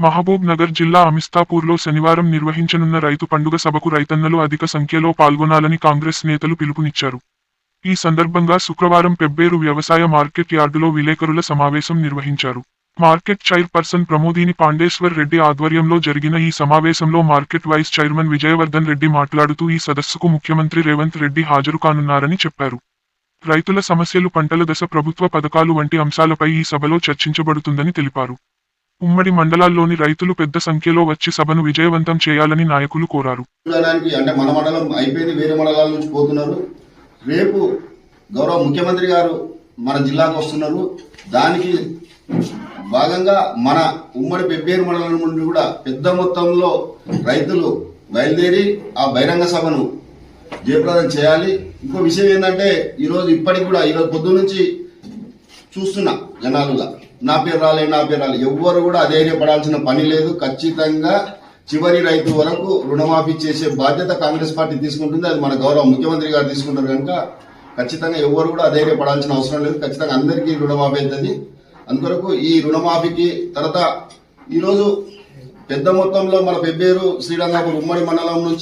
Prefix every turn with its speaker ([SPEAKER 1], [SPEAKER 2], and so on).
[SPEAKER 1] మహబూబ్ నగర్ జిల్లా అమిస్తాపూర్లో శనివారం నిర్వహించనున్న రైతు పండుగ సభకు రైతన్నలు అధిక సంఖ్యలో పాల్గొనాలని కాంగ్రెస్ నేతలు పిలుపునిచ్చారు. ఈ సందర్భంగా శుక్రవారం పెబ్బేరు వ్యవసాయ మార్కెట్ యార్డులో విలేకరుల సమావేశం నిర్వహించారు. మార్కెట్ చైర్పర్సన్ ప్రమోదిని పాండేశ్వర్ రెడ్డి ఆధ్వర్యంలో జరిగిన ఈ సమావేశంలో market vice chairman Vijayavardhan Reddy మాట్లాడుతూ ఈ సదస్సుకు ముఖ్యమంత్రి రేవంత్ రెడ్డి హాజరు కానున్నారని చెప్పారు. రైతుల సమస్యలు పంటల దశ ప్రభుత్వ పథకాలు వంటి అంశాలపై ఈ సభలో చర్చించబడుతుందని తెలిపారు. ఉమ్మడి మండలాల్లోని రైతులు పెద్ద సంఖ్యలో వచ్చి సభను విజయవంతం చేయాలని నాయకులు కోరారు.
[SPEAKER 2] అంటే మన మండలం అయిపోయింది వేరే మండలాల నుంచి పోతున్నారు. రేపు గౌరవ ముఖ్యమంత్రి గారు మన జిల్లాకు వస్తున్నారు. దానికి భాగంగా మన ఉమ్మడి పెబ్బేరు మండలం నుండి కూడా పెద్ద మొత్తంలో రైతులు బయలుదేరి ఆ బహిరంగ సభను జయప్రదం చేయాలి. ఇంకో విషయం ఏంటంటే ఈరోజు ఇప్పటికి కూడా ఈరోజు పొద్దు నుంచి చూస్తున్నా జనాలుగా. నా పేరు రాలే నా పేరు రాలే. ఎవ్వరు కూడా అధైర్యపడాల్సిన పని లేదు. ఖచ్చితంగా చివరి రైతు వరకు రుణమాఫీ చేసే బాధ్యత కాంగ్రెస్ పార్టీ తీసుకుంటుంది. అది మన గౌరవ ముఖ్యమంత్రి గారు తీసుకుంటారు కనుక ఖచ్చితంగా ఎవ్వరు కూడా అధైర్యపడాల్సిన అవసరం లేదు. ఖచ్చితంగా అందరికీ రుణమాఫీ అవుతుంది. అందువరకు ఈ రుణమాఫీకి తర్వాత ఈరోజు పెద్ద మొత్తంలో మన పెబ్బేరు శ్రీరంగాపూర్ ఉమ్మడి మండలం నుంచి